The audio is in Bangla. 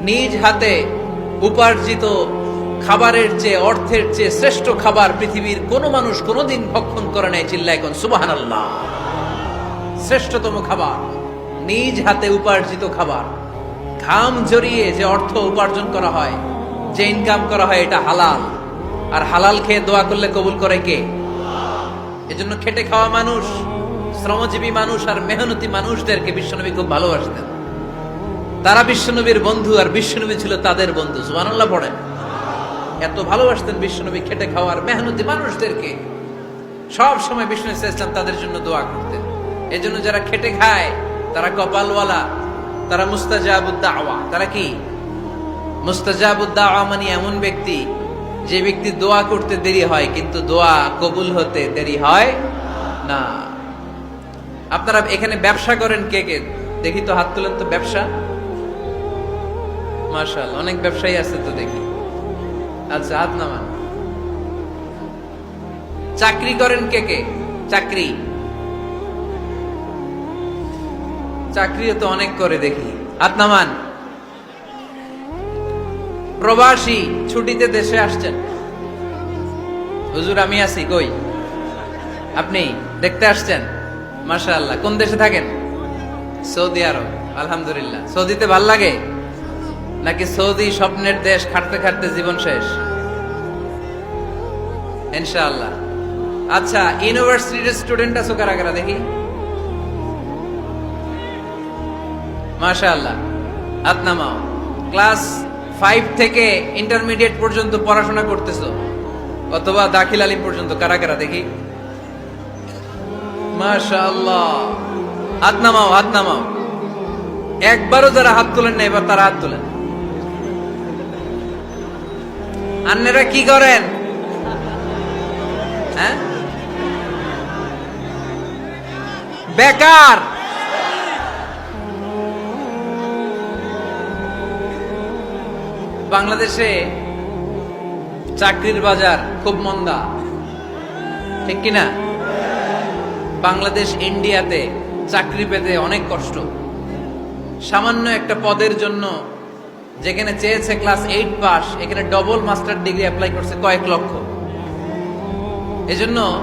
নিজ হাতে উপার্জিত খাবারের চেয়ে অর্থের চেয়ে শ্রেষ্ঠ খাবার পৃথিবীর কোনো মানুষ কোনোদিন ভক্ষণ করে নাই চিল্লায় কোন সুবাহান আল্লাহ শ্রেষ্ঠতম খাবার, নিজ হাতে উপার্জিত খাবার, ঘাম জড়িয়ে যে অর্থ উপার্জন করা হয়, যে ইনকাম করা হয় এটা হালাল। আর হালাল খেয়ে দোয়া করলে কবুল করে কে? এজন্য খেটে খাওয়া মানুষ, শ্রমজীবী মানুষ আর মেহনতি মানুষদেরকে বিশ্বনবী খুব ভালোবাসতেন। তারা বিশ্বনবীর বন্ধু আর বিশ্বনবী ছিল তাদের বন্ধু, সুবহানাল্লাহ পড়েন। এত ভালোবাসতেন বিশ্বনবী খেটে খাওয়ার মেহনতি মানুষদেরকে। সব সময় বিষ্ণু ইসলাম তাদের জন্য দোয়া করতেন। এজন্য যারা খেটে খায়, তারা কপালওয়ালা, তারা মুস্তাজাবুদ্দাওয়া। তারা কি? মুস্তাজাবুদ্দাওয়া মানে এমন ব্যক্তি, যে ব্যক্তি দোয়া করতে দেরি হয়, কিন্তু দোয়া কবুল হতে দেরি হয় না। আপনারা এখানে ব্যবসা করেন কে কে? দেখি তো হাত তুলেন তো ব্যবসা। মার্শাল অনেক ব্যবসায়ী আছে তো দেখি। আচ্ছা হাত নামান চাকরি করেন কে কে? চাকরি। চাকরিও তো অনেক করে দেখি। হাত নামান। প্রবাসী, ছুটিতে দেশে আসছেন। হুজুর আমি আছি, কই? আপনি দেখতে আসছেন? আল্লাহ কোন দেশে থাকেন? সৌদি আরব, আলহামদুলিল্লাহ। সৌদিতে ভালো লাগে? নাকি সৌদি স্বপ্নের দেশ খাটতে খাটতে জীবন শেষ? ইনশাআল্লাহ। আচ্ছা ইউনিভার্সিটির স্টুডেন্ট আছো কারা কারা দেখি? মাশাআল্লাহ। হাত নামাও। ক্লাস ফাইভ থেকে ইন্টারমিডিয়েট পর্যন্ত পড়াশোনা করতেছো? অথবা দাখিল আলিম পর্যন্ত, কারা কারা দেখি? মাশাআল্লাহ। হাত নামাও হাত নামাও। একবারও যারা হাত তোলেন না এবার তারা হাত তোলেন। আন্নেরা কি করেন? হ্যাঁ? বেকার! বাংলাদেশে চাকরির বাজার খুব মন্দা। ঠিক কিনা? বাংলাদেশ ইন্ডিয়াতে চাকরি পেতে অনেক কষ্ট। সামান্য একটা পদের জন্য যেখানে চেয়েছে ক্লাস এইট পাস এখানে ডবল মাস্টার ডিগ্রি অ্যাপ্লাই করছে কয়েক লক্ষ। এজন্য